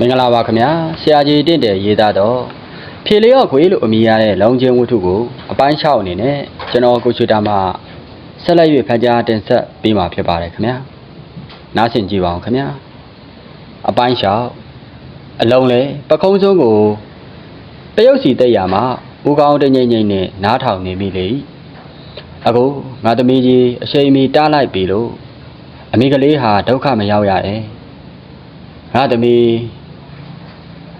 မင်္ဂလာပါခင်ဗျာဆရာကြီးတင့်တယ်ရေးသားတော့ဖြေလျော့ခွေလို့အမည်ရတဲ့လောင်ကျင်းဝတ္ထုကိုအပိုင်း6အနေနဲ့ကျွန်တော်ကိုချူတာမှဆက်လက်၍ဖတ်ကြားတင်ဆက်ပေးမှာဖြစ်ပါတယ်ခင်ဗျာနားဆင်ကြည့်ပါအောင်ခင်ဗျာအပိုင်း6အလုံးလဲပခုံးစုံးကိုတရုတ်စီတက်ရမှာဦးကောင်းတငိမ့်ငိမ့်နဲ့နားထောင်နေမိလေအခုငါသမီးကြီးအရှိန်မီတားလိုက်ပြီလို့အမိကလေးဟာဒုက္ခမရောက်ရတယ်ငါသမီး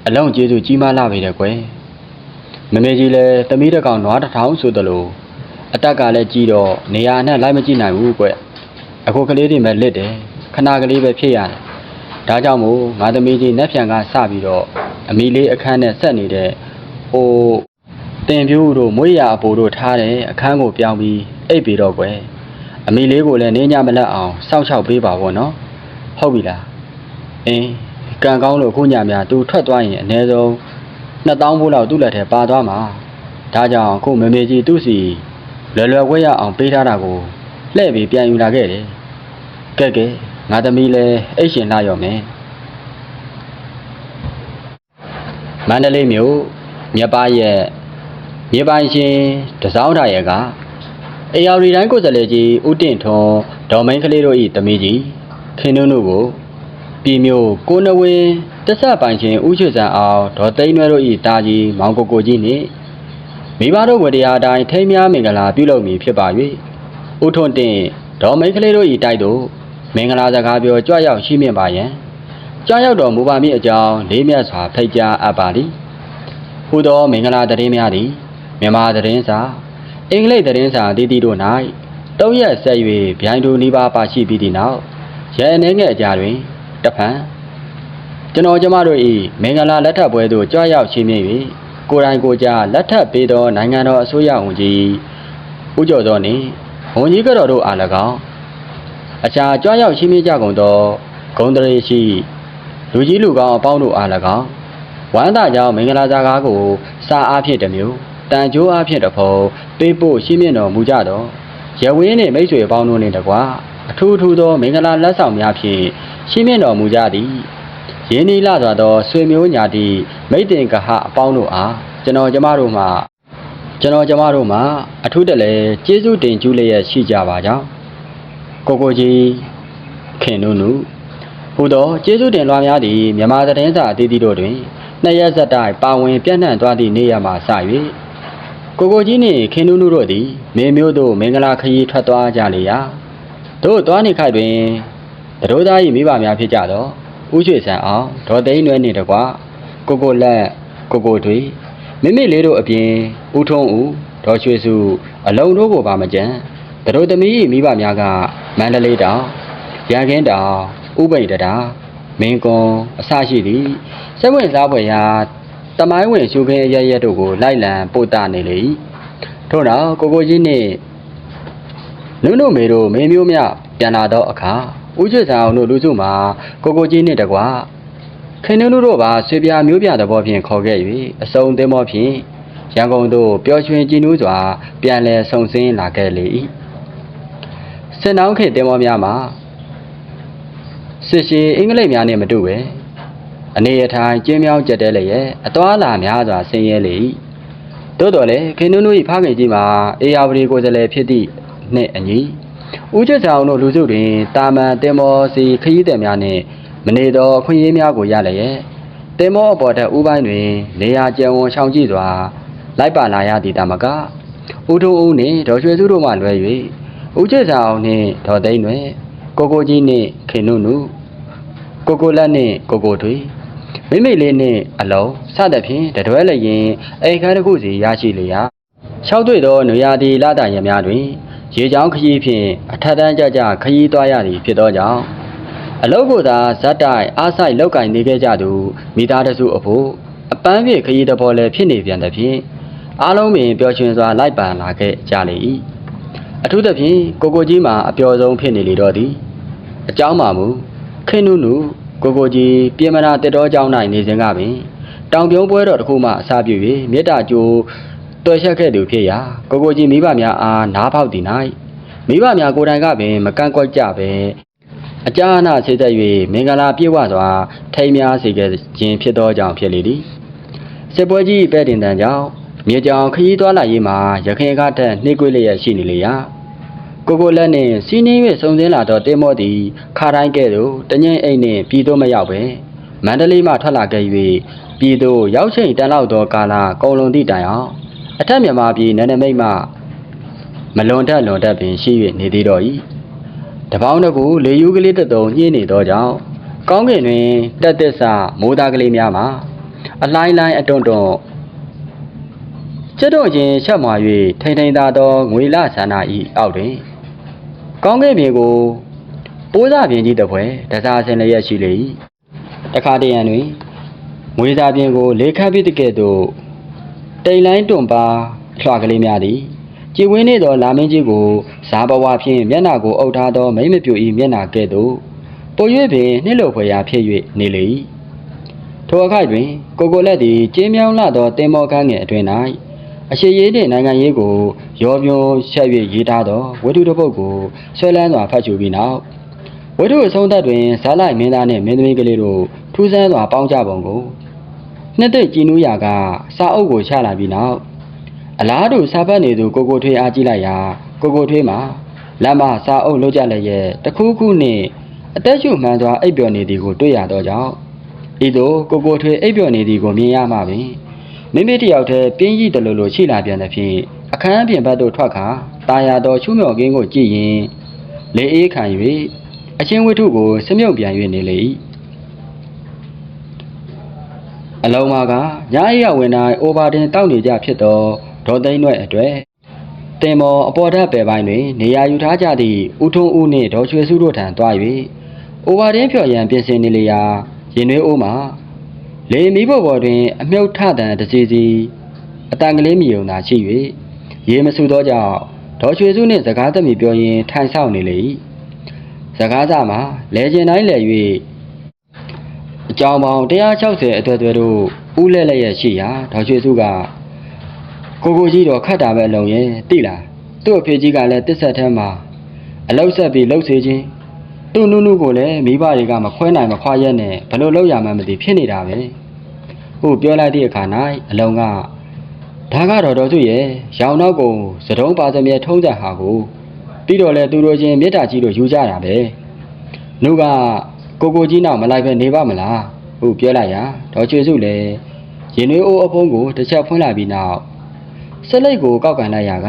အလုံးကျေးဇူးကြီးမားလာပြီတဲ့ကွယ်မမေကြီးလည်းသမီးတစ်ကောင်နွားတစ်ထောင်ဆိုသလိုအတက်ကလည်းကြီးတော့နေရာနဲ့လိုက်မကြည့်နိုင်ဘူးကွယ်အခုကလေးတွေမဲ့လစ်တယ်ခဏကလေးပဲဖြစ်ရတယ်ဒါကြောင့်မို့ငါသမီးကြီးနက်ဖြန်ကစပြီးတော့အမီလေးအခန်းနဲ့ဆက်နေတဲ့ဟိုတင်ပြူတို့မွေးရအပိုတို့ထားတဲ့အခန်းကိုပြောင်းပြီးအိပ်ပြီးတော့ကွယ်အမီလေးကိုလည်းနေညမလက်အောင်စောင့်ရှောက်ပေးပါဗောနော်ဟုတ်ပြီလားအင်း ကံကောင်းလို့ခုညများသူထွက်သွားရင်အနည်းဆုံး2000ဘူးလောက်သူ့လက်ထဲပါသွားမှာဒါကြောင့်ခုမေမေကြီးသူ့စီလွယ်လွယ်ဝဲရအောင်ပေးထားတာကိုလှည့်ပြီးပြန်ယူလာခဲ့တယ်ကဲကဲငါသမီးလည်းအိတ်ရှင်လာရော်မယ်မန္တလေးမြို့မြပရဲ့မြေပိုင်ရှင်တစောင်းထားရဲ့ကအေယာရီတိုင်းကိုယ်စားလှယ်ကြီးဦးတင့်ထွန်းဒေါ်မိန်ကလေးတို့ဤသမီးကြီးခင်နုနုကို ပြည်မျိုးကိုနဝင်းတဆက်ပိုင်ရှင်ဥချွေစံအောင်ဒေါ်သိန်းနွဲတို့ဤတာကြီးမောင်ကိုကိုကြီးနှင့်မိဘတို့ဝတရားအတိုင်းထိမ်းများမင်္ဂလာပြုလုပ်မည်ဖြစ်ပါ၍ဥထွန်းတင်ဒေါ်မိန်းကလေးတို့ဤတိုက်သို့မင်္ဂလာစကားပြောကြွရောက်ရှိမြင့်ပါယံကြွရောက်တော်မူပါမည်အကြောင်းလေးမြတ်စွာဖိတ်ကြားအပ်ပါသည်ဟူသောမင်္ဂလာသတင်းများသည်မြန်မာသတင်းစာအင်္ဂလိပ်သတင်းစာတည်တည်တို့၌တုံးရက်ဆက်၍ဗျိုင်းတူနီးပါးပါရှိပြီးသည့်နောက်ရဲအနေငယ်အကြတွင် တဖန်ကျွန်တော်ကျမတို့ဤမင်္ဂလာလက်ထပ်ပွဲသို့ကြွရောက်ချင်းမြင့်၍ကိုယ်တိုင်ကိုယ်ကြလက်ထပ်ပေးသောနိုင်ငံတော်အစိုးရဝန်ကြီးဦးကျော်သောနှင့်ဝန်ကြီးကတော်တို့အား၎င်းအခြားကြွရောက်ချင်းမြင့်ကြကုန်သောဂုံတရေရှိလူကြီးလူကောင်းအပေါင်းတို့အား၎င်းဝမ်းသာကြောင်းမင်္ဂလာစကားကိုစာအားဖြင့်တစ်မျိုးတန်ကြိုးအားဖြင့်တစ်ဖုံပေးပို့ရှင်းမြင့်တော်မူကြသောရဝင်းနှင့်မိတ်ဆွေအပေါင်းတို့နှင့်တကွာအထူးထူးသောမင်္ဂလာလက်ဆောင်များဖြင့် ရှင်းမြင့်တော်မူကြသည်ရင်းနှီးလာစွာသောဆွေမျိုးညာတိမိတ်တင်ကဟအပေါင်းတို့အားကျွန်တော်ကျမတို့မှကျွန်တော်ကျမတို့မှအထူးတလဲကျေးဇူးတင်ကျူးလျက်ရှိကြပါကြောင်းကိုကိုကြီးခင်နုနုဟူသောကျေးဇူးတင်လွှာများသည်မြန်မာသတင်းစာအသီးသီးတို့တွင်နှစ်ရက်ဆက်တိုက်ပါဝင်ပြန့်နှံ့သွားသည့်နေ့ရက်မှစ၍ကိုကိုကြီးနှင့်ခင်နုနုတို့သည်မေမျိုးတို့မင်္ဂလာခရီးထွက်သွားကြလေရာတို့သွားနေခိုက်တွင် တရိုးသား၏မိဘများဖြစ်ကြသောဦးရွှေဆန်အောင်ဒေါ်သိန်းနွဲနှင့်တကွာကိုကိုလက်ကိုကိုတွေမိမိလေးတို့အပြင်ဦးထုံးဦးဒေါ်ရွှေစုအလုံးတို့ကိုပါမကြံတရိုးသမီး၏မိဘများကမန္တလေးတောင်ရန်ကင်းတောင်ဥပိတ်တရာမင်းကွန်အစရှိသည့်စိတ်ဝင်စားဖွယ်ရာတမိုင်းဝင်ရှုခင်းအရရက်တို့ကိုလိုက်လံပို့တာနေလေ၏ထို့နောက်ကိုကိုကြီးနှင့်နုနုမေတို့မင်းမျိုးမြပြန်လာသောအခါ ဦးကျွတ်ဆောင်တို့လူစုမှာကိုကိုကြီးနှင့်တကွာခင်နုနုတို့ပါဆွေပြာမျိုးပြသဘောဖြင့်ခေါ်ခဲ့၍အစုံသင်းမောဖြင့်ရန်ကုန်သို့ပျော်ရွှင်ကြည်နူးစွာ ပြန်လည်ဆုံဆင်းလာခဲ့လေ၏စစ်နှောင်းခေတ်သင်းမောများမှာစစ်ရှိအင်္ဂလိပ်များနှင့်မတူပဲအနေအထိုင်ကျင်းမြောင်းကြက်တဲလျက်အသွာလာများစွာဆင်းရဲလေ၏သို့တော်လည်းခင်နုနု၏ဖခင်ကြီးမှာအေယာဝတီကိုယ်စားလှယ်ဖြစ်သည့်နှင့်အညီ ဦးချစ်ဆောင်တို့လူစုတွင်တာမန်တင်မောစီခရီးသည်များနှင့်မနေသောအခွင့်အရေးများကိုရလျက်တင်မောအပေါ်ထက်ဥပိုင်းတွင် နေရာကျယ်ဝန်းရှောင်ကြည့်စွာလိုက်ပါလာရသည့်တာမကဦးထုံးဦးနှင့်ဒေါ်ရွှေစုတို့မှလွဲ၍ဦးချစ်ဆောင်နှင့်ဒေါ်သိန်းတွင်ကိုကိုကြီးနှင့်ခင်နုနုကိုကိုလက်နှင့်ကိုကိုတွေမိမိလေးနှင့်အလုံးစသဖြင့်တတွဲလည်းရင်အိမ်ခန်းတစ်ခုစီရရှိလျာ၆တွေ့သောနွေရာသီလတာရများတွင် ရေချောင်းခရီးဖြင့်အထက်တန်းကြကြခရီးသွားရသည်ဖြစ်သောကြောင့်အလုတ်ကိုသာဇက်တိုက်အားဆိုင်လောက်ကင်နေခဲ့ကြသူမိသားတစုအဖို့အပန်းဖြင့်ခရီးတစ်ပေါ်လည်းဖြစ်နေပြန်သဖြင့်အားလုံးပင်ပျော်ရွှင်စွာလိုက်ပန်လာခဲ့ကြလေ၏အထူးသဖြင့်ကိုကိုကြီးမှာအပျော်ဆုံးဖြစ်နေလေတော့သည်အเจ้าမှာမူခင်နုနုကိုကိုကြီးပြင်မနာတက်တော်เจ้า၌နေစဉ်ကပင် တောင်ပြုံးပွဲတော်တစ်ခုမှအစားပြု၍မေတ္တာကြိုး တွေ့ဆက်ခဲ့သူဖြစ်ရာကိုကိုကြီးမိဘများအားနားပေါက်သည်၌မိဘများကိုယ်တိုင်ကပင်မကန့်ကွက်ကြပဲအကြာအနာဆေးသက်၍မင်္ဂလာပြည့်ဝစွာထိမ်းများစေခဲ့ခြင်းဖြစ်သောကြောင့်ဖြစ်လေသည်စစ်ပွဲကြီးပဲ့တင်တန်ကြောင့်မြေကြောင်ခရီးသွားလာရေးမှာရခင်ကထက်နှိကွေးလျက်ရှိနေလေရာကိုကိုလက်နှင့်စီးနှင်း၍စုံစင်းလာသောတင်းမော့သည်ခါတိုင်းကဲ့သို့တငိမ့်အိတ်နှင့်ပြည်သို့မရောက်ပဲမန္တလေးမှထွက်လာခဲ့၍ပြည်သို့ရောက်ချိန်တန်လောက်သောကာလကုံလွန်သည့်တိုင်အောင် အထက်မြန်မာပြည်နန္ဒမိတ်မှမလွန်တက်လွန်တက်ပင်ရှိ၍နေသေးတော့၏တပေါင်းတကူလေယူကလေးတစ်တုံညှင်းနေသောကြောင့်ကောင်းကင်တွင်တက်သက်စမိုးသားကလေးများမှာအလိုင်းလိုင်းအတွန့်တွန့်ကျွတ်တော့ချင်းချက်မှာ၍ထိန်ထိန်သာသောငွေလဆန္ဒဤအောက်တွင် ကောင်းကင်မြေကိုပိုးစားပြင်းကြီးတစ်ဖွဲတစားဆင်လျက်ရှိလေ၏တခါတရံတွင်ငွေစားပြင်းကိုလေခတ်ပြီးတကဲ့သို့ တိမ်လိုင်းတွန်ပါလွှကလေးများသည်ကြည်ဝင်းနေသောလာမင်းကြီးကိုဇာဘဝဖြင့်မျက်နာကိုအုပ်ထားသောမိမ့်မပြူ၏မျက်နာကဲ့သို့ပို၍ပင်နှိမ့်လို့ဖွယ်ရာဖြစ်၍နေလေ၏ထိုအခါတွင် ကိုကိုလက်သည်ကျင်းမြောင်းလာသောတင်မောကန်းငယ်အတွင်၌အရှိရေးနှင့်နိုင်ငံရေးကိုရောပြွန်ဆက်၍ရေးထားသောဝတ္ထုတစ်ပုဒ်ကိုဆွဲလန်းစွာဖတ်ရှုပြီးနောက်ဝတ္ထုအဆုံးသတ်တွင်ဇာလိုက်မင်းသားနှင့်မင်းသမီးကလေးတို့ထူးဆန်းစွာပေါင်းကြပုံကို နှစ်သိမ့်ကြည်နူးရာကစာအုပ်ကိုချလာပြီးနောက်အလားတူစာဖတ်နေသူကိုကိုထွေးအားကြည့်လိုက်ရာကိုကိုထွေးမှာလမ်းမစာအုပ်လို့ကြလည်းရဲ့တခုခုနှင့်အသက်ရှူမှန်စွာအိပ်ပျော်နေသည်ကိုတွေ့ရသောကြောင့်ဤသို့ကိုကိုထွေးအိပ်ပျော်နေသည်ကိုမြင်ရမှပင်မိမိတယောက်တည်းပြင်းကြီးတလူလိုရှိလာပြန်သဖြင့်အခန်းပြင်ဘက်သို့ထွက်ခါတာယာတော်ချူးမြော်ကင်းကိုကြည့်ရင်လေအေးခံ၍အချင်းဝတ္ထုကိုစမြုပ်ပြန်၍နေလေ၏ အလုံးမကညာအိရဝင်တိုင်းအိုဘာတင်တောက်နေကြဖြစ်သောဒေါ်သိန်းွဲ့အတွေ့တင်မော်အပေါ်ဓာတ်ပယ်ပိုင်းတွင် နေရာယူထားကြသည့်ဦးထုံးဦးနှင့်ဒေါ်ရွှေစုတို့ထံသွား၍အိုဘာတင်ဖြော်ရန်ပြင်ဆင်နေလျာရင်နှွေးအိုးမှာလေမီးပေါ်ပေါ်တွင် အမြုပ်ထတန်တစ်စီစီအတန်ကလေးမြည်ုံသာရှိ၍ရေမဆူသောကြောင့်ဒေါ်ရွှေစုနှင့်စကားသမီးပြောရင်းထိုင်ဆောင်နေလေ၏စကားစမှာလဲကျင်တိုင်းလဲ၍အ ကြောင်းပေါင်း160အသွဲသွဲတို့ဦးလဲလဲရရှိရာဒေါ်ရွှေစုကကိုကိုကြီးတော့ခတ်တာပဲအလုံးရဲ့တိလားသူ့အဖေကြီးကလည်းတစ်ဆက်ထဲမှာအလောက်ဆက်ပြီးလှုပ်စေခြင်းသူ့နုနုကိုလည်းမိဘတွေကမခွဲနိုင်မခွာရက်နဲ့ဘယ်လိုလုပ်ရမှန်းမသိဖြစ်နေတာပဲဟုတ်ပြောလိုက်တဲ့အခါ၌အလုံးကဒါကတော့တော်သူရဲ့ရောင်နောက်ကုန်စတုံးပါစမြဲထုံးတဲ့ဟာကိုပြီးတော့လဲသူတို့ချင်းမေတ္တာကြီးတို့ယူကြတာပဲနှုတ်က ကိုကိုကြီးနောက်မလိုက်ပဲနေပါမလားဟုတ်ပြောလိုက်ရာဒေါ်ချွေစုလည်းရင်နွေးအိုးအဖုံးကိုတစ်ချက်ဖွင့်လိုက်ပြီးနောက်ဆက်လိုက်ကိုကောက်ကန်လိုက်ရာက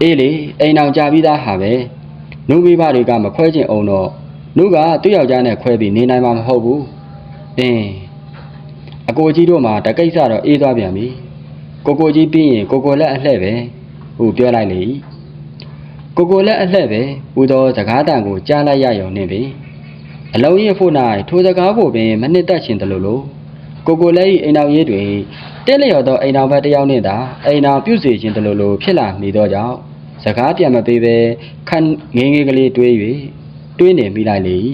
အေးလေအိမ်အောင်ကြပြီးသားဟာပဲနှုတ်မိဘတွေကမခွဲချင်အောင်တော့နှုတ်ကသူ့ယောက်ျားနဲ့ခွဲပြီးနေနိုင်မှာမဟုတ်ဘူးအင်းအကိုကြီးတို့မှာတကိစ္စတော့အေးသွားပြန်ပြီကိုကိုကြီးပြီးရင်ကိုကိုလက်အလှဲ့ပဲဟုတ်ပြောလိုက်လေကိုကိုလက်အလှဲ့ပဲဟူသောစကားတန်ကိုကြားလိုက်ရရုံနဲ့ပင် အလုံးရင်ဖို့၌ထိုစကားကိုပင်မနှစ်သက်ရှင်တယ်လို့လို့ကိုကိုလက်၏အိမ်တော်ရေးတွင်တက်လျော်သောအိမ်တော်ဘက်တစ်ယောက်နှင့်သာအိမ်တော်ပြုစီခြင်းတယ်လို့လို့ဖြစ်လာနေသောကြောင့်စကားပြန်မပေးဘဲခန်းငင်းငယ်ကလေးတွေး၍တွေးနေမိလိုက်လေ၏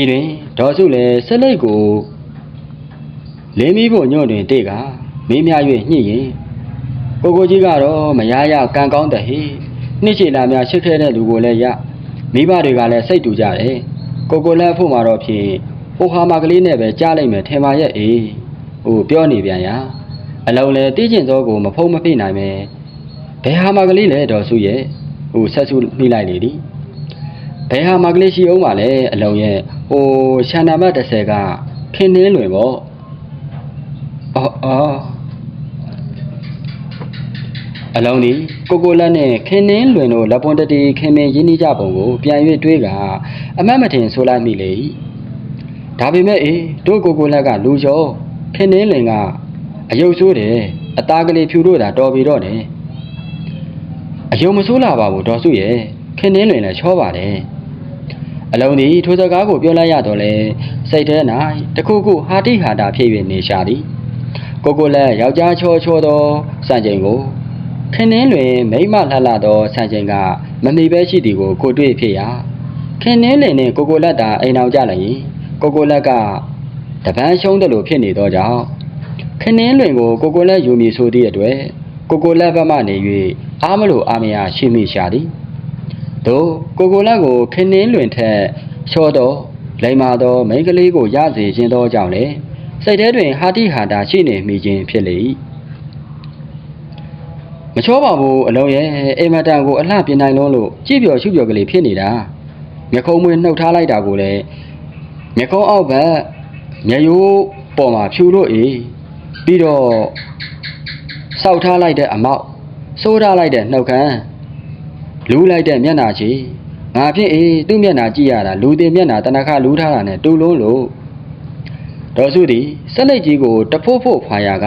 ဤတွင်ဒေါ်စုလည်းဆက်လက်ကိုလင်းမီးဖို့ညွန့်တွင်တေကမင်းများ၍ညှိရင်ကိုကိုကြီးကတော့မရရကံကောင်းတဲ့ဟိနှစ်ချီလာများရှစ်ခဲတဲ့လူကိုလည်းရ မိဘတွေကလည်းစိတ်တူကြတယ်ကိုကိုလည်းဖို့မှာတော့ဖြင့်ဟိုဟာမကလေးနဲ့ပဲကြားလိုက်မယ်ထင်ပါရဲ့အေးဟိုပြောနေပြန်ရအလုံးလေတီးကျင်သောကိုမဖုံးမဖိနိုင်မယ်ဘယ်ဟာမကလေးလဲတော်စုရဲ့ဟိုဆက်စုမိလိုက်လေဒီဘယ်ဟာမကလေးရှိအောင်ပါလဲအလုံးရဲ့ဟိုရှန္ဒမတ်30ကခင်းနှင်းလွင်ပေါ့အော်အော် အလုံးဒီကိုကိုလက်နဲ့ခင်းနှင်းလွင်တို့လက်ပွန်တတီခင်မင်းရင်းနှီးကြပုံကိုပြန်၍တွေးကအမတ်မထင်ဆိုလိုက်မိလေဒါပေမဲ့အေးတို့ကိုကိုလက်ကလူကျော်ခင်းနှင်းလွင်ကအယုတ်ဆိုးတယ်အသားကလေးဖြူတို့တာတော်ပြီတော့တယ်အယုံမဆိုးလာပါဘူးဒေါ်စုရဲ့ခင်းနှင်းလွင်လည်းချောပါတယ်အလုံးဒီထိုစကားကိုပြောလိုက်ရတော့လေစိတ်ထဲ၌တခုခုဟာတိဟာတာဖြစ်၍နေရှာသည်ကိုကိုလက်ယောက်ျားချောချောသောစံချိန်ကို ခင်းနှင်းလွင်မိမလှလှသောစံချိန်ကမမီပဲရှိသည်ကိုကိုတွေ့ဖြစ်ရာခင်းနှင်းလင်နဲ့ကိုကိုလက်တာအိမ်အောင်ကြလိုက်ရင်ကိုကိုလက်ကတပန်းရှုံးတယ်လို့ဖြစ်နေသောကြောင့်ခင်းနှင်းလွင်ကိုကိုကိုလက်ယူမည်ဆိုသည့်အတွက်ကိုကိုလက်ဘက်မှနေ၍အားမလို့အားမရရှိမိရှာသည်တို့ကိုကိုလက်ကိုခင်းနှင်းလွင်ထက်ချောတော့လိမ္မာသောမိန်းကလေးကိုရစေခြင်းသောကြောင့်လေစိတ်ထဲတွင်ဟာတိဟာတာရှိနေမိခြင်းဖြစ်လေ၏ မချောပါဘူးအလုံးရဲ့အိမ်မတန်ကိုအလှပြင်နိုင်လုံးလို့ကြည့်ပြော်ရှုပြော်ကလေးဖြစ်နေတာမျက်ခုံးမွေးနှုတ်ထားလိုက်တာကိုလည်းမျက်ခုံးအောက်ဘက်မျက်ရိုးပေါ်မှာဖြူလို့အေးပြီးတော့စောက်ထားလိုက်တဲ့အမောက်စိုးထားလိုက်တဲ့နှုတ်ခမ်းလူလိုက်တဲ့မျက်နှာချီငါဖြင့်အေးသူ့မျက်နှာကြည့်ရတာလူတင်မျက်နှာတနခါလူထားတာနဲ့တူလုံးလို့ဒေါ်စုသည်ဆက်လက်ကြီးကိုတဖို့ဖို့ဖွာရက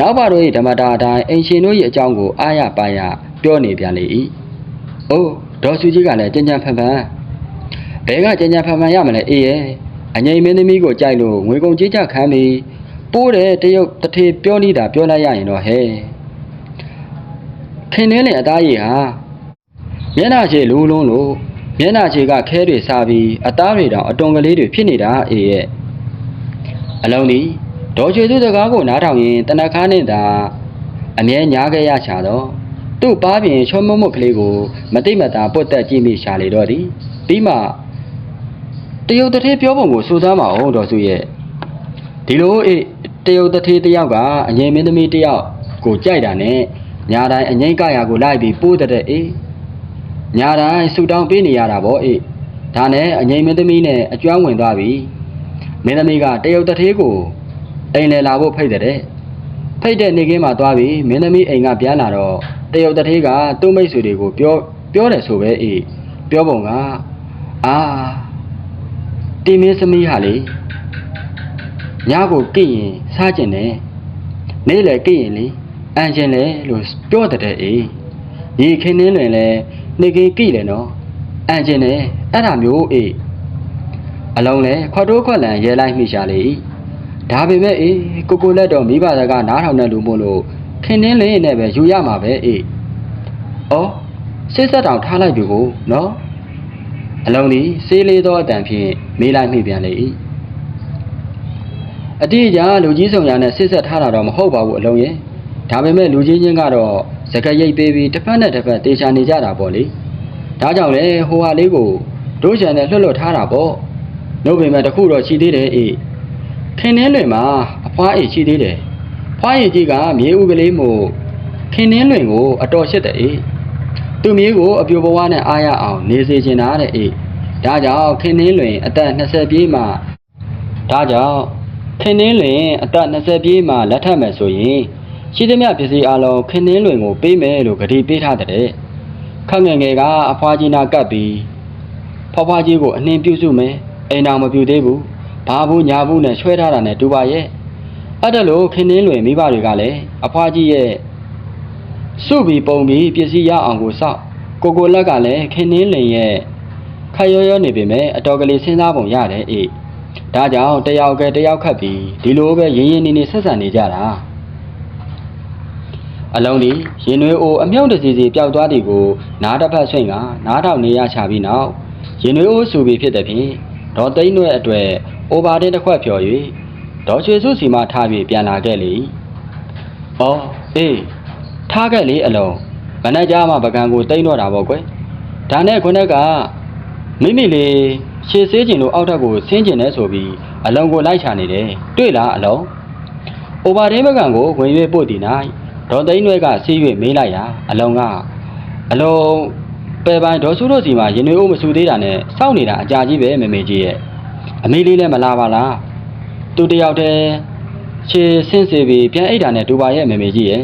နောက်ပါတို့၏ဓမ္မတာအတိုင်းအင်ရှင်တို့၏အကြောင်းကိုအားရပါရပြောနေပြန်လေ၏။အိုးဒေါ်စုကြီးကလည်းကြင်ကြံဖန်ဖန်ဘဲကကြင်ကြံဖန်ဖန်ရမလဲအေးရဲ့အငိမ့်မင်းသမီးကိုကြိုက်လို့ငွေကုန်ကြေးကြခံပြီးပိုးတယ်တရုတ်တထေပြောနေတာပြောလိုက်ရရင်တော့ဟဲ့ခင်နေလေအသားရည်ဟာမျက်နှာချေလူလုံးလို့မျက်နှာချေကခဲတွေစားပြီးအသားတွေတောင်အတွန်ကလေးတွေဖြစ်နေတာအေးရဲ့အလုံးဒီ ဒေါ်ချွေသူစကားကိုနားထောင်ရင်တနခါနဲ့သာအမြဲညားခဲ့ရချတော့သူ့ပါးပြင်ချောမုံမုတ်ကလေးကိုမတိတ်မတာပုတ်တက်ကြည့်မိရှာလေတော့သည်ပြီးမှတရုတ်တထေးပြောပုံကိုစူးစမ်းမအောင်ဒေါ်စုရဲ့ဒီလိုအေးတရုတ်တထေးတယောက်ကအငြိမ်မင်းသမီးတယောက်ကိုကြိုက်တာနဲ့ညာတိုင်းအငိမ့်ကရာကိုလိုက်ပြီးပိုးတဲ့အေးညာတိုင်းဆူတောင်းပေးနေရတာဗောအေးဒါနဲ့အငိမ့်မင်းသမီးနဲ့အကျွမ်းဝင်သွားပြီမင်းသမီးကတရုတ်တထေးကို အိမ်လဲလာဖို့ဖိတ်တဲ့ဖိတ်တဲ့နေကင်းမှာသွားပြီမင်းသမီးအိမ်ကပြန်လာတော့တရုတ်တထေးကသူ့မိတ်ဆွေတွေကိုပြောပြောတယ်ဆိုပဲအေးပြောပုံကအာတီမင်းသမီးဟာလေညကိုကြည့်ရင်စားကျင်တယ်နေ့လေကြည့်ရင်လေအန်ကျင်လေလို့ပြောတဲ့အေးရေခင်းနှင်းလွင်လဲနေကေကိလဲနော်အန်ကျင်တယ်အဲ့ဒါမျိုးအေးအလုံးလဲခွတ်တိုးခွက်လန်ရဲလိုက်မိရှာလေ ဒါပေမဲ့အေးကိုကိုလက်တော့မိဘစကားနားထောင်တဲ့လူမို့လို့ခင်းနှင်းလင်းနဲ့ပဲယူရမှာပဲအေးဩစိတ်ဆက်တောင်ထားလိုက်ပြီကိုနော်အလုံးဒီစေးလေးသောအတန်ဖြင့်မေးလိုက်မိပြန်လေအတိအကျလူကြီးဆောင်ရနဲ့ဆစ်ဆက်ထားတာတော့မဟုတ်ပါဘူးအလုံးရဲ့ဒါပေမဲ့လူကြီးချင်းကတော့စကရိတ်ပေးပြီးတစ်ဖက်နဲ့တစ်ဖက်တေချာနေကြတာပေါ့လေဒါကြောင့်လေဟိုဟာလေးကိုတို့ချန်နဲ့လွတ်လွတ်ထားတာပေါ့နှုတ်ပေမဲ့တခုတော့ရှိသေးတယ်အေး ခင်နှင်းလွင်မှာအဖွားအေးရှိသေးတယ်ဖွားရည်ကြီးကမြေဥကလေးမို့ခင်နှင်းလွင်ကိုအတော်ရှစ်တဲ့အေးသူမြေကိုအပြိုဘဝနဲ့အားရအောင်နေစေချင်တာတဲ့အေးဒါကြောင့်ခင်နှင်းလွင်အသက်20ပြည့်မှဒါကြောင့်ခင်နှင်းလွင်အသက်20ပြည့်မှလက်ထပ်မယ်ဆိုရင်ရှိသမျှပစ္စည်းအလုံးခင်းနှင်းလွင်ကိုပေးမယ်လို့ကတိပေးထားတဲ့ခက်ငယ်ငယ်ကအဖွားကြီးနာကပ်ပြီးဖွားဖွားကြီးကိုအနှင်းပြုစုမယ်အိမ်တော်မပြုသေးဘူး ဘာဘူးညာဘူးနဲ့ဆွဲထားတာနဲ့တူပါရဲ့အဲ့ဒါလို့ခင်းနှင်းလွင်မိဘတွေကလည်းအဖွားကြီးရဲ့စုပြီးပုံပြီးပစ္စည်းရအောင်ကိုစောက်ကိုကိုလက်ကလည်းခင်းနှင်းလွင်ရဲ့ခက်ရောရောနေပေမဲ့အတော်ကလေးစဉ်းစားပုံရတယ်အေးဒါကြောင့်တယောက်ကတယောက်ခတ်ပြီးဒီလိုပဲရင်းရင်းနေနေဆက်ဆံနေကြတာအလုံးဒီရင်နွေးအိုအမြောက်တစီစီပျောက်သွားသည်ကိုနားတစ်ဖက်ဆွင့်ကနားထောင်နေရချပြီးနောက်ရင်နွေးအိုဆူပြီးဖြစ်တဲ့ဖြင့် ဒေါ်သိန်းတို့အတွက်အိုဘာတင်းတစ်ခွက်ဖြော်၍ဒေါ်ချွေစုစီမှထားပြီးပြန်လာခဲ့လေ။အော်အေးထားခဲ့လေအလုံးဘဏ္ဍကြားမှာပကံကိုတိန်းတော့တာပေါ့ကွယ်။ဒါနဲ့ခုနကမိမိလေးရှေ့ဆေးကျင်လို့အောက်ထပ်ကိုဆင်းကျင်နေဆိုပြီးအလုံးကိုလိုက်ချနေတယ်တွေ့လားအလုံး။အိုဘာတင်းပကံကိုဝင်၍ပို့သည်၌ဒေါ်သိန်းတွေကဆေး၍မေးလိုက်ရာအလုံးကအလုံး ပယ်ပိုင်းဒေါ်စုတို့စီမှာရင်နွေးအိုးမဆူသေးတာနဲ့စောင့်နေတာအကြာကြီးပဲမေမေကြီးရဲ့အမေလေးလည်းမလာပါလားသူတယောက်တည်းခြေဆင်းစေပြီးပြန်အိတ်တာနဲ့ဒူပါရဲ့မေမေကြီးရဲ့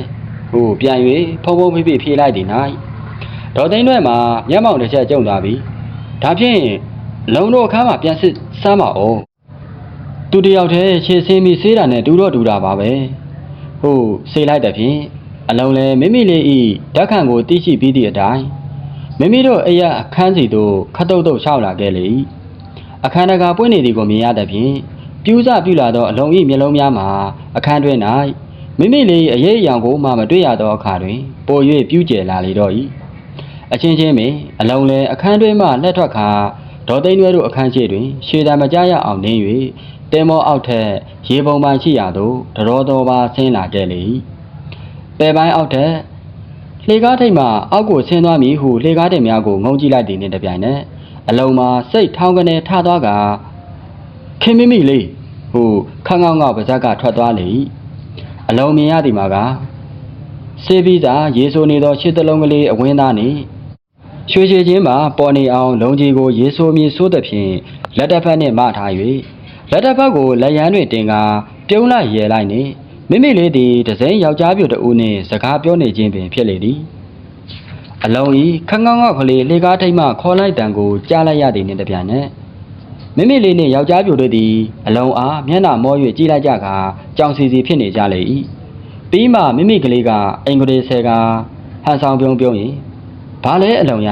ဟိုပြန်၍ဖုံဖုံဖိဖိဖြေးလိုက်သည်၌ဒေါ်သိန်းတွေမှာမျက်မှောင်တစ်ချက်ကျုံသွားပြီဒါဖြင့်လုံတို့အခန်းမှာပြန်စစ်စမ်းပါအောင်သူတယောက်တည်းခြေဆင်းပြီးဆေးတာနဲ့ဒူတော့ဒူတာပါပဲဟုတ်ဆေးလိုက်တဲ့ဖြင့်အလုံးလဲမိမိလေးဤဓာတ်ခံကိုသိရှိပြီးသည့်အတိုင်း မိမိတို့အရာအခန်းစီသို့ခတ်တုတ်တုတ်လျှောက်လာခဲ့လေအခန်းတကာပွင့်နေသည်ကိုမြင်ရတဲ့ဖြင့်ပြူးစပြူလာသောအလုံးဤမျက်လုံးများမှာအခန်းတွင်၌မိမိလေးအရေးအယောင်ကိုမှမတွေ့ရသောအခါတွင်ပို၍ပြူးကျယ်လာလေတော့၏အချင်းချင်းပင်အလုံးလဲအခန်းတွင်မှလက်ထွက်ခါဒေါ်သိန်းရွဲတို့အခန်းရှိတွင်ရှေတံမကြရအောင်နေ၍တဲမောအောက်ထက်ရေပုံပိုင်းရှိရာသို့တရောတော်ပါဆင်းလာခဲ့လေ၏ပယ်ပိုင်းအောက်ထက် လှေကားထိပ်မှအောက်ကိုဆင်းသွားမည်ဟုလှေကားတင်များကိုငုံကြည့်လိုက်သည်နှင့်တပြိုင်နက်အလုံးမှာစိတ်ထောင်းကနေထသွားကခင်မိမိလေးဟုခန်းကောင်းကပါဇက်ကထွက်သွားလေ၏အလုံးမြင်ရသည်မှာကစေပြီးသာရေဆိုနေသောရှစ်တလုံးကလေးအဝင်းသားနှင့်ရွှေချေချင်းမှာပေါ်နေအောင်လုံးကြီးကိုရေဆိုမြေဆိုးသဖြင့်လက်တစ်ဖက်နှင့်မထား၍လက်တစ်ဖက်ကိုလက်ရန်တွင်တင်ကာပြုံးလိုက်ရဲလိုက်နှင့် မိမိလေးသည်တစိမ့်ယောက်ျားပြိုတဦးနှင့်စကားပြောနေခြင်းပင်ဖြစ်လေသည်အလုံးဤခန်းကောင်းကောက်ကလေးလေကားထိတ်မှခေါ်လိုက်တံကိုကြားလိုက်ရသည်နှင့်တပြိုင်နက်မိမိလေးနှင့်ယောက်ျားပြိုတို့သည်အလုံးအားမျက်နှာမော၍ကြည့်လိုက်ကြကာကြောင်စီစီဖြစ်နေကြလေ၏ပြီးမှမိမိကလေးကအင်္ဂလိပ်ဆယ်ကဟန်ဆောင်ပြုံးပြုံးရင်ဘာလဲအလုံးရ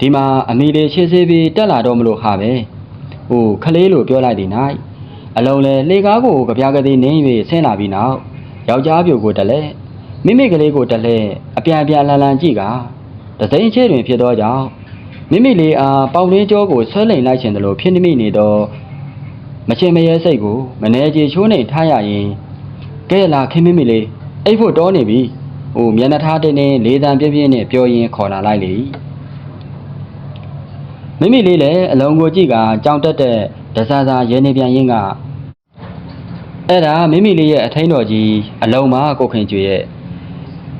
ဒီမှာအမီလေးရှေ့စေးပြီးတက်လာတော့မလို့ဟာပဲဟိုခလေးလိုပြောလိုက်သည်၌အလုံးလဲလေကားကိုကြပြားကလေးနင်း၍ဆင်းလာပြီးနောက် ယောက်ျားပြိုကိုတလဲမိမိကလေးကိုတလဲအပြန်အပြန်လန်လန်ကြည့်ကာတစိမ့်ချဲတွင်ဖြစ်သောကြောင့်မိမိလေးအားပေါင်ရင်းကြောကိုဆွဲလိန်လိုက်ခြင်းတလို့ဖြစ်မိနေသောမချင်မရဲစိတ်ကိုမနေကြေချိုးနေထားရရင်ကဲလာခင်မိမိလေးအိတ်ဖို့တောနေပြီဟိုမျက်နှာထားတင်းတင်းလေးတန်ပြင်းပြင်းနဲ့ပြောရင်းခေါ်လာလိုက်လေမိမိလေးလည်းအလုံးကိုကြည့်ကကြောင်တက်တဲ့ဒဆာစာရဲနေပြန်ရင်းက အဲ့ဒါမိမိလေးရဲ့အထင်းတော်ကြီးအလုံးမကိုခင်ကျွေရဲ့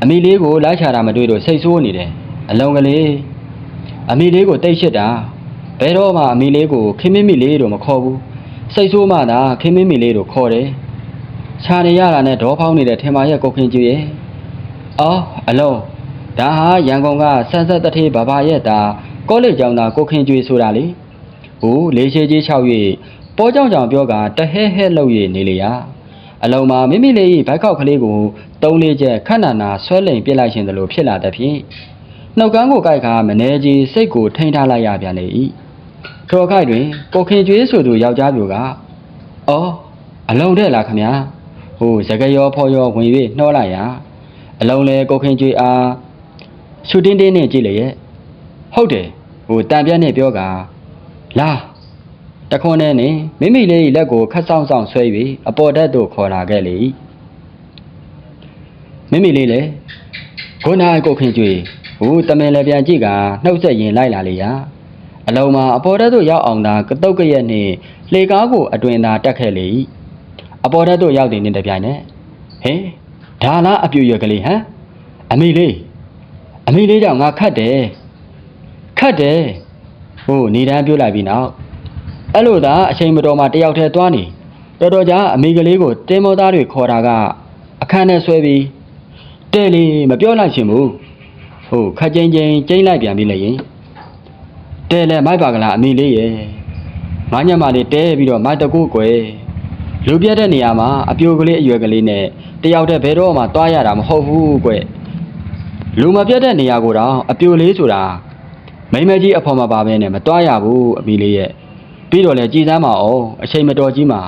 အမေလေးကိုလိုက်ချတာမတွေ့တော့စိတ်ဆိုးနေတယ်အလုံးကလေးအမေလေးကိုတိတ်ရှစ်တာဘယ်တော့မှအမေလေးကိုခင်မင်းမိလေးတို့မခေါ်ဘူးစိတ်ဆိုးမှသာခင်မင်းမိလေးတို့ခေါ်တယ်ခြာနေရတာနဲ့ဒေါဖောင်းနေတဲ့ထင်ပါရဲ့ကိုခင်ကျွေရဲ့အော်အလုံးဒါဟာရန်ကုန်ကဆန်းဆက်တထေးဘာဘာရဲ့တာကောလိပ်ကျောင်းသားကိုခင်ကျွေဆိုတာလေဟိုလေးရှိကြီး6၍ ပေါ်ကြောင်ကြောင်ပြောကတဟဲဟဲလောက်၍နေလေရအလုံးမှာမိမိလေး၏ဘိုက်ခောက်ကလေးကိုတုံးလေးချက်ခန့်နာနာဆွဲလိန်ပြစ်လိုက်ခြင်းတလို့ဖြစ်လာတဲ့ဖြင့်နှုတ်ကန်းကိုကိုက်ခါမနေကြီးစိတ်ကိုထိန်းထားလိုက်ရပြန်လေ၏ထိုခိုက်တွင်ကိုခင်ကျွေးဆိုသူယောက်ျားပြိုကအော်အလုံးတဲ့လားခမညာဟိုစကရောဖော်ရောဝင်၍နှောလိုက်ရအလုံးလေကိုခင်ကျွေးအားရှူတင်းတင်းနဲ့ကြည့်လေရဲ့ဟုတ်တယ်ဟိုတန်ပြတ်နဲ့ပြောကလာ တခွန်းနဲ့နေမိမိလေး၏လက်ကိုခတ်ဆောင်ဆောင်ဆွဲ၍အပေါ်တက်သို့ခေါ်လာခဲ့လေ၏မိမိလေးလည်းခုနကိုခင်ကျွေဟိုတမင်လည်းပြန်ကြည့်ကနှုတ်ဆက်ရင်လိုက်လာလေရာအလုံးမှာအပေါ်တက်သို့ရောက်အောင်သာကတုတ်ကရက်နှင့်လေကားကိုအတွင်သာတက်ခဲ့လေ၏အပေါ်တက်သို့ရောက်သည်နှင့်တပြိုင်နက်ဟဲဒါလားအပြူရွက်ကလေးဟမ်အမေလေးအမေလေးကြောင့်ငါခတ်တယ်ခတ်တယ်ဟိုနေတန်းပြိုးလိုက်ပြီးနောက် အဲ့လိုသာအချိန်မတော်မှတယောက်တည်းသွားနေတော်တော်ကြာအမေကလေးကိုတင်းမောသားတွေခေါ်တာကအခန်းထဲဆွဲပြီးတဲ့လေမပြောလိုက်ရှင်ဘူးဟုတ်ခက်ချင်းချင်းကျိန်းလိုက်ပြန်ပြီလေရင်တဲ့လေမိုက်ပါကလားအမေလေးရဲ့ငါညမလေးတဲပြီးတော့မိုက်တကူကွယ်လူပြတ်တဲ့နေရာမှာအပြိုကလေးအရွယ်ကလေးနဲ့တယောက်တည်းဘယ်တော့မှသွားရတာမဟုတ်ဘူးကွယ်လူမပြတ်တဲ့နေရာကိုတော့အပြိုလေးဆိုတာမိမကြီးအဖော်မပါဘဲနဲ့မသွားရဘူးအမေလေးရဲ့ ပြီးတော့လေကြည်စမ်းပါအောင်အချိန်မတော်ကြီးမှာ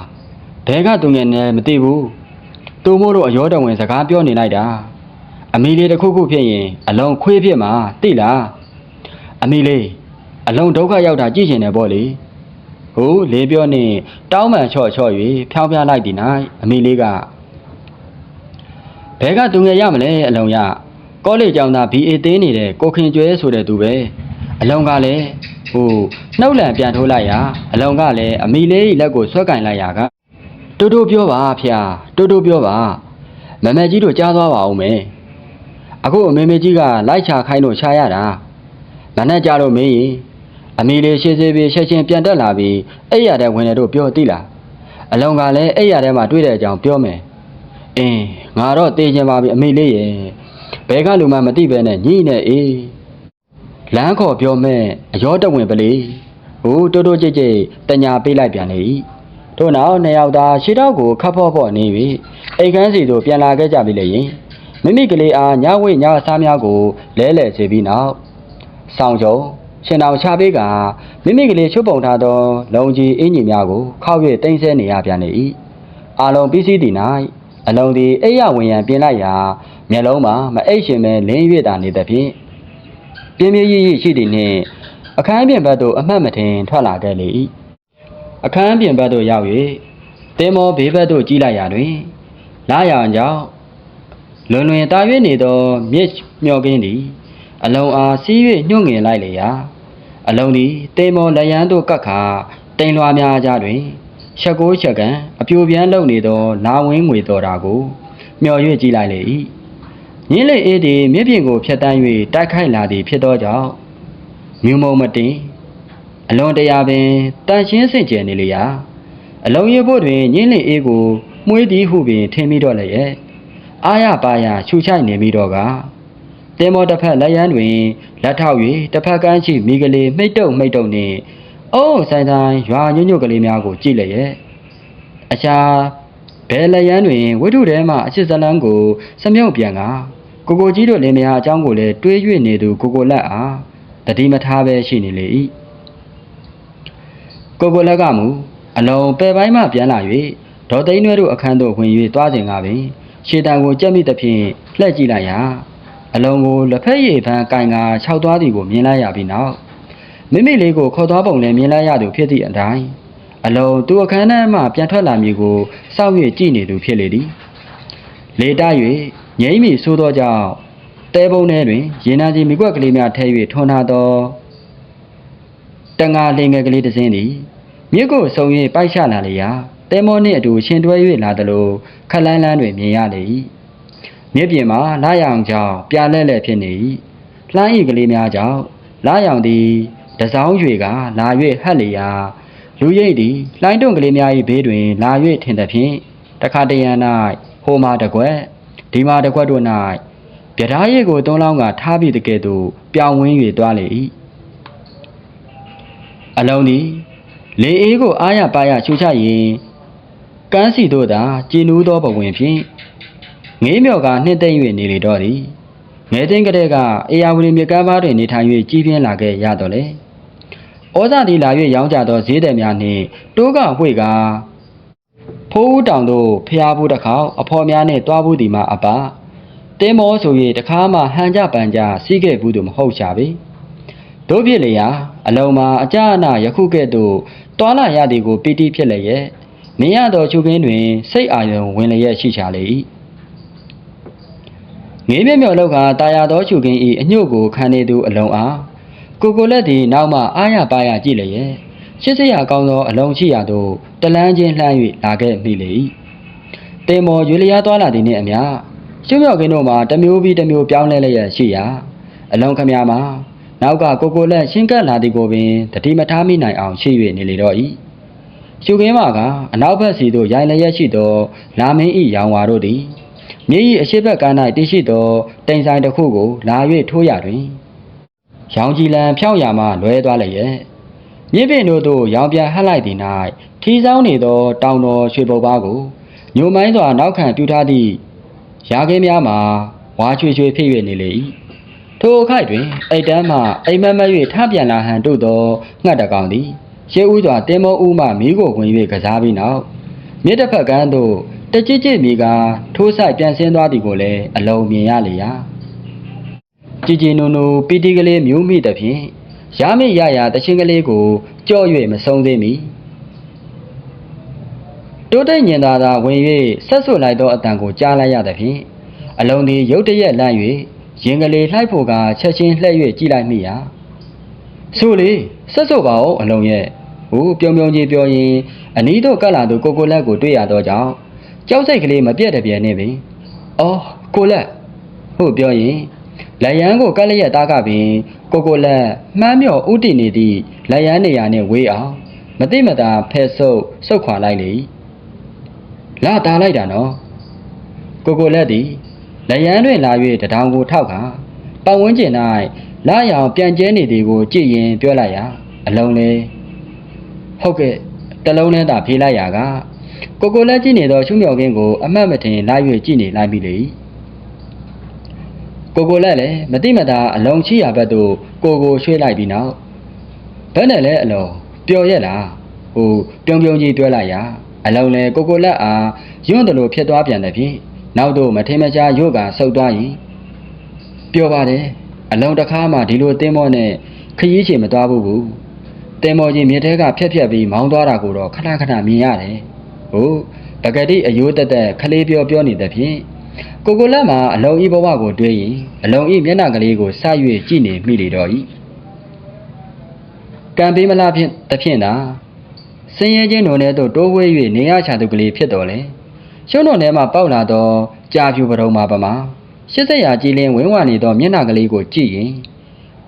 ဘဲကသူငယ်နဲ့မသိဘူးသူမို့တော့အရောတော်ဝင်စကားပြောနေလိုက်တာအမေလေးတစ်ခုခုဖြစ်ရင်အလုံးခွေးဖြစ်မှာသိလားအမေလေးအလုံးဒုက္ခရောက်တာကြည့်ရှင်တယ်ပေါ့လေဟိုလေပြောနေတောင်းမှန်ချော့ချော့၍ဖြောင်းပြလိုက်ဒီနိုင်အမေလေးကဘဲကသူငယ်ရမလဲအလုံးရကောလိပ်ကျောင်းသား BA သေးနေတဲ့ကိုခင်ကျွဲဆိုတဲ့သူပဲအလုံးကလည်း ဟိုနှုတ်လန်ပြန်ထိုးလိုက်ရာအလုံးကလည်းအမိလေးလက်ကိုဆွဲကင်လိုက်ရာကတူတူပြောပါဖျာတူတူပြောပါမမကြီးတို့ကြားသွားပါဦးမယ်အခုအမေမေကြီးကလိုက်ချခိုင်းလို့ရှားရတာမနဲ့ကြလို့မင်းရင်အမိလေးရှေ့စေးပြီးချက်ချင်းပြန်တက်လာပြီးအဲ့ရတဲ့ဝင်တယ်တို့ပြောသိလားအလုံးကလည်းအဲ့ရတဲ့မှာတွေ့တဲ့အကြောင်းပြောမယ်အင်းငါတော့တေးချင်ပါပြီအမေလေးရဲ့ဘဲကလူမှမသိပဲနဲ့ညိနေအေး လမ်းခေါ်ပြောမဲ့အရောတဝင်ပလေဟိုတိုးတိုးကြိတ်ကြိတ်တညာပေးလိုက်ပြန်လေ၏တို့နောက်နှစ်ယောက်သားရှေ့တော့ကိုခတ်ဖော့ဖော့နေပြီအိတ်ခမ်းစီတို့ပြန်လာခဲ့ကြပြီလေရင်မိမိကလေးအားညဝိညစားများကိုလဲလှယ်စေပြီးနောက်ဆောင်ကြုံရှင်တော်ချပေးကမိမိကလေးချွတ်ပုံထားသောလုံကြီးအင်းကြီးများကိုခောက်၍တင်ဆဲနေရပြန်လေ၏အာလုံးပစ္စည်းသည်၌အလုံးသည်အိယဝင်ရန်ပြင်လိုက်ရာမျက်လုံးမှာမအိတ်ရှင်ပဲလင်း၍တာနေသဖြင့် ပြင်းပြင်းရည်ရည်ရှိသည်နှင့်အခန်းပြင်ဘက်သို့အမှတ်မထင်ထွက်လာခဲ့လေ၏အခန်းပြင်ဘက်သို့ရောက်၍တင်းမောဘေးဘက်သို့ကြည့်လိုက်ရာတွင်လာရန်ကြောင့်လွန်လွင်တာ၍နေသောမြစ်မျောကင်းသည်အလုံးအားစီး၍ညှို့ငင်လိုက်လေရာအလုံးသည်တေမောလယန်းတို့ကပ်ခါတိမ်လွှာများကြတွင်ချက်ကိုးချက်ကန်အပြိုပြန်းလုံနေသောလာဝင်းငွေတော်တာကိုမျော်၍ကြည့်လိုက်လေ၏ ညင်းလေအေးသည်မြစ်ပြင်ကိုဖျက်တမ်း၍တိုက်ခိုက်လာသည်ဖြစ်သောကြောင့်မြူမုံမတင်အလွန်တရာပင်တန်ရှင်းစင်ကြယ်နေလေရာအလုံးရဖို့တွင်ညင်းလေအေးကိုမှုေးသည်ဟုပင်ထင်မိတော့လည်းရဲ့အာရပါရရှူချိုက်နေပြီးတော့ကတင်မောတစ်ဖက်လက်ရန်တွင်လက်ထောက်၍တစ်ဖက်ကမ်းရှိမိကလေးမိတ်တုံမိတ်တုံနှင့်အုံးဆိုင်ဆိုင်ရွာညွညွကလေးများကိုကြည့်လျက်အရှာ ဘဲလက်ရန်တွင်ဝိထုထဲမှအချစ်ဇလန်းကိုစမြုပ်ပြန်ကကိုကိုကြီးတို့လင်မယားအကြောင်းကိုလည်းတွေး၍နေသူကိုကိုလက်အားတတိမထားပဲရှိနေလေ၏ကိုကိုလက်ကမူအလုံးပယ်ပိုင်းမှပြန်လာ၍ဒေါ်သိန်းနွဲတို့အခန်းသို့ဝင်၍သွားစဉ်ကပင်ရှေတံကိုကြက်မိသဖြင့်လှည့်ကြည့်လိုက်ရာအလုံးကိုလက်ဖက်ရည်ဖန်းကင်ကခြောက်သွားသည်ကိုမြင်လိုက်ရပြီးနောက်မိမိလေးကိုခေါ်သွားပုံလည်းမြင်လိုက်ရသူဖြစ်သည့်အတိုင်း အလုံးသူအခန်းထဲမှပြန်ထွက်လာမည်ကိုစောင့်၍ကြည့်နေသူဖြစ်လေသည်လေတိုက်၍ငိမ့်မိဆိုးသောကြောင့်တဲပုံထဲတွင်ရင်နာကြီးမိကွက်ကလေးများထဲ၍ထွန်ထားသောတငါလင်ငယ်ကလေးတစ်စင်းသည်မြစ်ကိုဆုံ၍ပိုက်ချလာလေရာတဲမောနှင့်အတူရှင်တွဲ၍လာသလိုခက်လန်းလန်းတွင်မြင်ရလေ၏မြစ်ပြင်မှာလာရောင်ကြောင့်ပြာလဲလဲဖြစ်နေ၏လှမ်းဤကလေးများကြောင့်လာရောင်သည်တစောင်းရွေကလာ၍ဟက်လေရာ လူရိပ်သည်လှိုင်းတွန့်ကလေးများ၏ဘေးတွင်လာ၍ထင်သဖြင့်တခါတရံ၌ဟိုမှာတကွက်ဒီမှာတကွက်တို့၌ပြဓာရည်ကိုသုံးလောင်းကထားပြီးတကဲ့သို့ပြောင်းဝင်း၍သွားလေ၏အလုံးသည်လေအေးကိုအားရပါရချူချရင်ကန်းစီတို့သာကြည်နူးသောဘဝင်ဖြင့်ငေးမြော်ကနှင့်သိမ့်၍နေလေတော့သည်ငယ်သိန်းကလေးကအေယာဝတီမြကမ်းပါးတွင်နေထိုင်၍ကြီးပြင်းလာခဲ့ရတော့လေ ဩဇာတိလာ၍ရောင်းကြသောဈေးသည်များနှင့်တိုးကဝှေ့ကဖိုးဦးတောင်တို့ဖျားဘူးတစ်ခေါက်အဖော်များနှင့်တွားဘူးဒီမှာအပါတင်းမောဆို၍တခါမှဟန်ကြပန်ကြစီးခဲ့ဘူးသူမဟုတ်ချပေတို့ဖြစ်လေရာအလုံးမှာအကြအနာယခုကဲ့သို့တွာလာရသည်ကိုပီတိဖြစ်လျက်မြင်ရသောချုပ်ကင်းတွင်စိတ်အာရုံဝင်လျက်ရှိချလေ၏ငေးမြမြော်လောက်ကတာယာသောချုပ်ကင်း၏အညို့ကိုခံနေသူအလုံးအား ကိုကိုလက်သည်နောက်မှအားရပါရကြည့်လျက်ရှစ်စရာကောင်းသောအလုံးရှိရာသို့တလန်းချင်းလှမ်း၍လာခဲ့မိလေ၏တင်မော်ရွေလျားသွားလာသည်နှင့်အမျှရှုမြောက်ကင်းတို့မှာတစ်မျိုးပြီးတစ်မျိုးပြောင်းလဲလျက်ရှိရာအလုံးခမများမှာနောက်ကကိုကိုလက်ရှင်းကပ်လာသည်ကိုပင်တတိမထားမိနိုင်အောင်ရှိ၍နေလေတော့၏ရှုခင်းမကအနောက်ဘက်စီသို့ရိုင်လျက်ရှိသောလာမင်းဤရောင်ဝါတို့သည်မြေ၏အရှိတ်ဘက်ကမ်း၌တည်ရှိသောတိမ်ဆိုင်တစ်ခုကိုလာ၍ထိုးရတွင် ရောင်ကြည်လံဖြောင်းရမှလွဲသွားလျက်မြစ်ပင်တို့သို့ရောင်ပြန်ဟပ်လိုက်သည်၌ထီဆောင်နေသော တောင်တော်ရွှေပုပ်ပါးကိုညိုမိုင်းစွာနောက်ခံပြူထားသည့်ရာခင်းများမှာဝါချွေချွေဖြစ်၍နေလေ၏ထိုအခိုက်တွင်အိတ်တန်းမှအိမ်မက်မက်၍ထပြန်လာဟန်တို့သောငှက်တကောင်သည်ရှေးဦးစွာတင်မောဦးမှမိကိုဝင်၍ကစားပြီးနောက်မြစ်တစ်ဖက်ကန်းသို့တကြစ်ကြစ်မိကထိုးဆိုင်ပြန်ဆင်းသွားသည်ကိုလည်းအလုံးမြင်ရလေရာ ကြည်ကြည်နူနူပီတီကလေးမျိုးမိသဖြင့်ရမိရရတချင်းကလေးကိုကြော့၍မဆုံးသေးမီတိုးတိတ်ညင်သာသာဝင်၍ဆက်ဆွလိုက်သောအတန်ကိုကြားလိုက်ရသဖြင့်အလုံးသည်ရုတ်တရက်လန့်၍ရင်ကလေးလှိုက်ဖို့ကချက်ချင်းလှည့်၍ကြည့်လိုက်မိရာဆိုလေဆက်ဆုပ်ပါအောင်အလုံးရဲ့ဟိုပြုံပြုံကြီးပြောရင်အနီးတော့ကတ်လာသူကိုကိုလက်ကိုတွေ့ရတော့ကြောင့်ကြောက်စိတ်ကလေးမပြတ်တဲ့ပြန်နေပြီ။အော်ကိုလက်ဟုတ်ပြောရင် လက်ရန်ကိုကတ်လျက်သားကပင်ကိုကိုလက်မှမ်းမြော်ဥတည်နေသည့်လက်ရန်နေရာနဲ့ဝေးအောင်မသိမသာဖဲဆုပ်ဆုတ်ခွာလိုက်လေ။လာတားလိုက်တာနော်။ကိုကိုလက်သည်လက်ရန်တွင်လာ၍တထောင်ကိုထောက်ခါပတ်ဝန်းကျင်၌လာရောင်ပြန်ကျဲနေသည်ကိုကြည့်ရင်ပြောလိုက်ရာအလုံးလေးဟုတ်ကဲ့တလုံးနဲ့သာဖြေးလိုက်ရာကကိုကိုလက်ကြည့်နေသောရှုမြော်ကင်းကိုအမှတ်မထင်လာ၍ကြည့်နေလိုက်ပြီလေ ကိုကိုလက်လည်းမတိမတာအလုံးချိရာဘက်သို့ကိုကိုရွှေ့လိုက်ပြီးနောက်ဘယ်နဲ့လဲအလုံးပျော်ရက်လားဟိုပြုံပြုံကြီးပြောလိုက်ရာအလုံးလည်းကိုကိုလက်အားယွန့်တယ်လို့ဖြစ်သွားပြန်တဲ့ဖြင့်နောက်တော့မထင်မရှားရုပ်ကဆုတ်သွားရင်ပျော်ပါတယ်အလုံးတစ်ခါမှဒီလိုတင်းမောနဲ့ခရီးချေမသွားဘူးဘူးတင်မော်ကြီးမြေထဲကဖြက်ဖြက်ပြီးမောင်းသွားတာကိုတော့ခဏခဏမြင်ရတယ်။ဟုတ်ပကတိအယိုးတက်တက်ခလေးပြောပြောနေတဲ့ဖြင့် ကိုကိုလက်မှာအလုံးဤဘဝကိုတွေးရင်အလုံးဤမျက်နှာကလေးကိုစ၍ကြည့်နေမိလေတော့၏ကံပေးမလားဖြင့်တဖြင့်သာစင်ရဲချင်းတို့နဲ့တို့တိုးဝဲ၍နေရချသူကလေးဖြစ်တော်လေရှုံးတော်ထဲမှပေါက်လာသောကြာဖြူပရုံမှာပမာရှစ်ဆက်ရာကြည်လင်းဝင်းဝနေသောမျက်နှာကလေးကိုကြည့်ရင်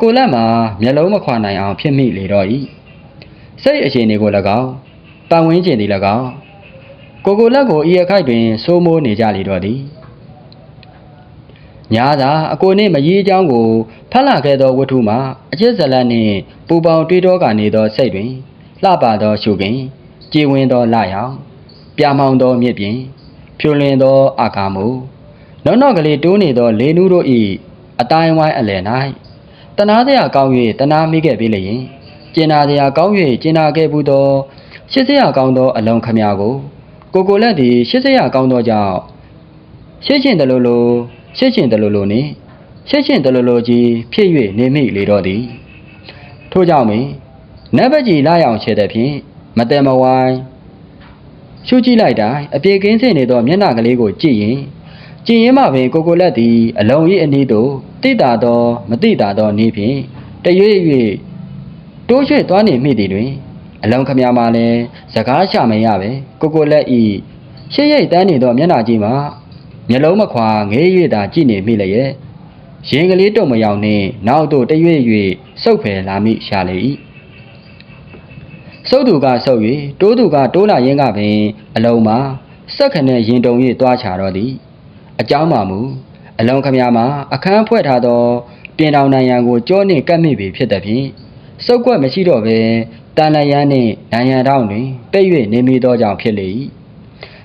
ကိုလက်မှာမျက်လုံးမခွာနိုင်အောင်ဖြစ်မိလေတော့၏စိတ်အခြေအနေကို၎င်းပတ်ဝန်းကျင်သည်၎င်းကိုကိုလက်ကိုဤအခိုက်တွင်စိုးမိုးနေကြလေတော့သည် ညာသာအကိုနှင့်မကြီးအကြောင်းကိုဖတ်လာခဲ့သောဝတ္ထုမှာအကျစ်ဇလတ်နှင့်ပူပေါင်းတွေးတောကနေသောစိတ်တွင်လှပသောရှုပင်ကြည်ဝင်းသောလရောင်ပြာမောင်သောမြစ်ပြင်ဖြိုလင်းသောအာကာမူနောက်နောက်ကလေးတိုးနေသောလေနူးတို့၏အတိုင်းဝိုင်းအလယ်၌တနာစရာကောင်း၍တနာမိခဲ့ပြီလျင်ကျင်နာစရာကောင်း၍ကျင်နာခဲ့ဘူးသောရှစ်စရာကောင်းသောအလုံးခမများကိုကိုကိုလက်သည်ရှစ်စရာကောင်းသောကြောင့်ရှစ်ရှင်တလူလူ ရှစ်ရှင်တလူလူနှင့်ရှစ်ရှင်တလူလူကြီးဖြစ်၍နေမိလေတော့သည်ထို့ကြောင့်ပင်နတ်ပကြီးလာရောက်ချေတဲ့ဖြင့်မတဲမဝိုင်းရှုကြည့်လိုက်တိုင်းအပြေကင်းစင်နေသောမျက်နှာကလေးကိုကြည့်ရင်ကြည့်ရင်မှပင်ကိုကိုလက်သည်အလုံးကြီးအနည်းသို့တိတာသောမတိတာသောနေဖြင့်တရွေ့၍တိုးရွှေ့သွားနေမိသည်တွင် အလုံးခမများမှလည်းစကားချမရပဲကိုကိုလက်ဤရှေ့ရိတ်တန်းနေသောမျက်နှာကြီးမှာ မျက်လုံးမခွာငေး၍သာကြည့်နေမိလျက်ရင်ကလေးတုံမယောင်နှင့်နောက်သို့တရွေ့၍စုပ်ဖယ်လာမိရှာလေ၏စုပ်သူကစုပ်၍တိုးသူကတိုးလာရင်းကပင်အလုံးမှာစက်ခနဲ့ရင်တုံ၍တွားချတော့သည်အကြောင်းမှမူအလုံးခမများမှာအခန်းဖွဲ့ထားသောပြင်တော်နိုင်ရန်ကိုကြောနှင့်ကပ်မိပြီဖြစ်သည်ဖြင့်စုပ်ကွက်မရှိတော့ဘဲတန်လျန်းနှင့်နိုင်ရန်တောင်းတွင်ပိတ်၍နေမိသောကြောင့်ဖြစ်လေ၏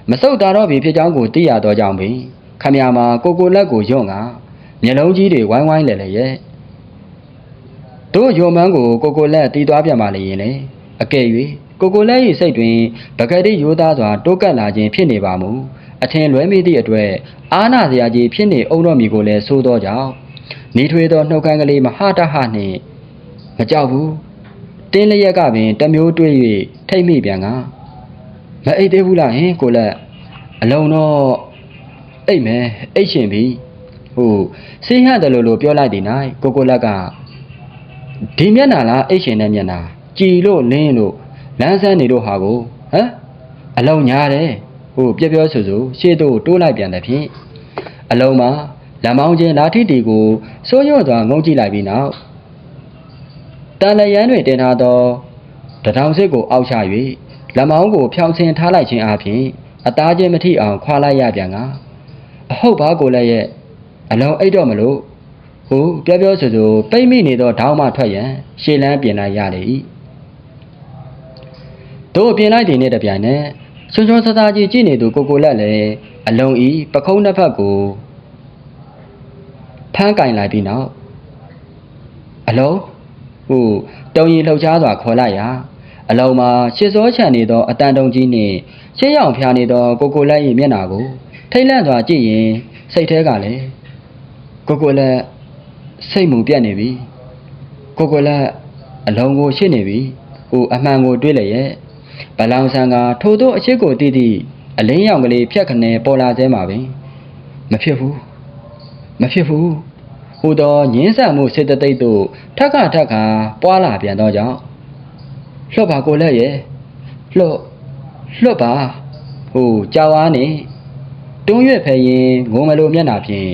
မစုပ်တာတော့ပြီဖြစ်ကြောင်းကိုသိရသောကြောင့်ပင်ခမရမှာကိုကိုလက်ကိုယွန့်ကမျက်လုံးကြီးတွေဝိုင်းဝိုင်းလဲလဲရဲ့တို့ယုံမန်းကိုကိုကိုလက်တီးသွားပြန်ပါလေရင်လေအကဲ၍ကိုကိုလက်၏စိတ်တွင်ပကတိရိုးသားစွာတိုးကပ်လာခြင်းဖြစ်နေပါမူအထင်လွဲမိသည့်အတွက်အာနာစရာကြီးဖြစ်နေအောင်တော်မူကိုလည်းဆိုးသောကြောင့်နေထွေသောနှုတ်ခမ်းကလေးမဟာတဟနှင့်မကြောက်ဘူးတင်းလျက်ကပင်တစ်မျိုးတွေး၍ထိတ်မိပြန်က မအိတ်သေးဘူးလားဟင်ကိုလက်အလုံးတော့အိတ်မယ်အိတ်ရှင်ပြီဟိုဆေးဟတယ်လို့လို့ပြောလိုက်ဒီနိုင်ကိုကိုလက်ကဒီမျက်နှာလားအိတ်ရှင်တဲ့မျက်နှာကြည်လို့လင်းလို့လမ်းဆန်းနေလို့ဟာကိုဟမ်အလုံးညားတယ်ဟိုပြက်ပြောဆူဆူရှေ့တို့တိုးလိုက်ပြန်တဲ့ဖြင့်အလုံးမှာလမ်းမောင်းချင်းလာထိတီကိုစိုးရွံ့စွာငုံကြည့်လိုက်ပြီးနောက်တန်လျန်းတွင်တင်ထားသောတထောင်စစ်ကိုအောက်ချ၍ လမ်းမောင်းကိုဖြောင်းဆင်းထားလိုက်ခြင်းအပြင်အသားချင်းမထိအောင်ခွာလိုက်ရပြန်ကအဟုတ်ပါကိုလည်းရဲ့အလုံးအိတ်တော့မလို့ဟိုပြောပြောဆိုဆိုပိတ်မိနေသောဒေါင်းမှထွက်ရန်ရှေ့လန်းပြင်လိုက်ရလေ၏တို့ပြင်လိုက်တဲ့နေ့တစ်ပြိုင်နက်ချွန်းချွန်းဆဆကြီးကြည့်နေသူကိုကိုလက်လည်းအလုံးဤပခုံးနှစ်ဖက်ကိုဖမ်းကင်လိုက်ပြီးနောက်အလုံးဟိုတုံရီလှုပ်ရှားစွာခေါ်လိုက်ရာ အလုံးမှာရှစ်စောချန်နေသောအတန်တုံကြီးနှင့်ရှင်းရောင်ဖျားနေသောကိုကိုလက်၏မျက်နှာကိုထိတ်လန့်စွာကြည့်ရင်စိတ်แท้ကလည်းကိုကိုလက်စိတ်မူပြတ်နေပြီကိုကိုလက်အလုံးကိုရှင်းနေပြီဟိုအမှန်ကိုတွေးလျက်ဗလောင်ဆန်ကထိုသောအချစ်ကိုတည်တည်အလင်းရောင်ကလေးဖြတ်ခနဲပေါ်လာသေးမှာပင်မဖြစ်ဘူးမဖြစ်ဘူးဟိုတော့ညင်းဆန်မှုစေတသိက်တို့ထက်ခါထက်ခါပွာလာပြန်တော့ကြောင့် လှော့ပါကိုလက်ရဲ့လှော့လှော့ပါဟိုကြောက်အားနေတွန်းရွက်ဖဲရင်ငုံမလိုမျက်နှာဖြင့်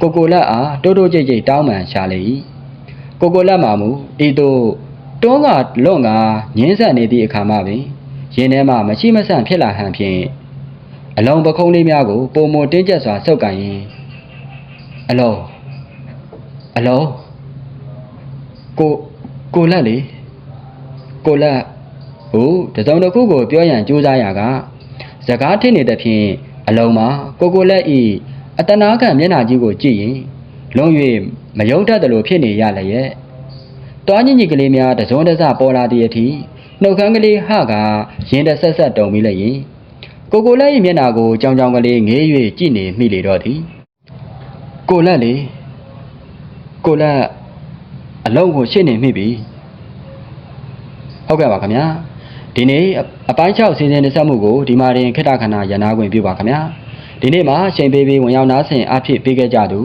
ကိုကိုလက်အားတိုးတိုးကြိတ်ကြိတ်တောင်းပန်ရှာလေ၏ကိုကိုလက်မှမူဤသို့တွန်းကလွန့်ကငင်းဆက်နေသည့်အခါမှပင်ရင်ထဲမှမရှိမဆန့်ဖြစ်လာဟန်ဖြင့်အလုံးပခုံးလေးများကိုပုံမတင်းကျပ်စွာစုပ်ကန်ရင်အလောအလောကိုကိုလက်လေ ကိုလက်ဟိုတစုံတစ်ခုကိုပြောရန်ကြိုးစားရကစကားထစ်နေတဲ့ဖြင့်အလုံးမှာကိုကိုလက်ဤအတနာခံမျက်နှာကြီးကိုကြည့်ရင်လုံး၍မယုံတတ်တယ်လို့ဖြစ်နေရလျက်တွားညင်ကြီးကလေးများတစုံတစပေါ်လာသည့်အထိနှုတ်ခမ်းကလေးဟကရင်တဆက်ဆက်တုံပြီးလျင်ကိုကိုလက်၏မျက်နှာကိုကြောင်ကြောင်ကလေးငေး၍ကြည့်နေမိလေတော့သည်ကိုလက်လေကိုလက်အလုံးကိုရှင်းနေမိပြီ ဟုတ်ကဲ့ပါခင်ဗျာဒီနေ့အအပိုင်း6စီစဉ်တင်ဆက်မှုကိုဒီမှာတင်ခိတ္တခဏရန်နာခွင့်ပြုပါခင်ဗျာဒီနေ့မှာချိန်ပေးပြီးဝင်ရောက်နားဆင်အားဖြည့်ပေးခဲ့ကြသူ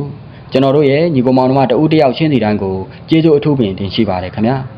ကျွန်တော်တို့ရဲ့ညီကောင်မောင်နှမတဦးတယောက်ချင်းစီတိုင်းကိုကျေးဇူးအထူးပင်တင်ရှိပါတယ်ခင်ဗျာ။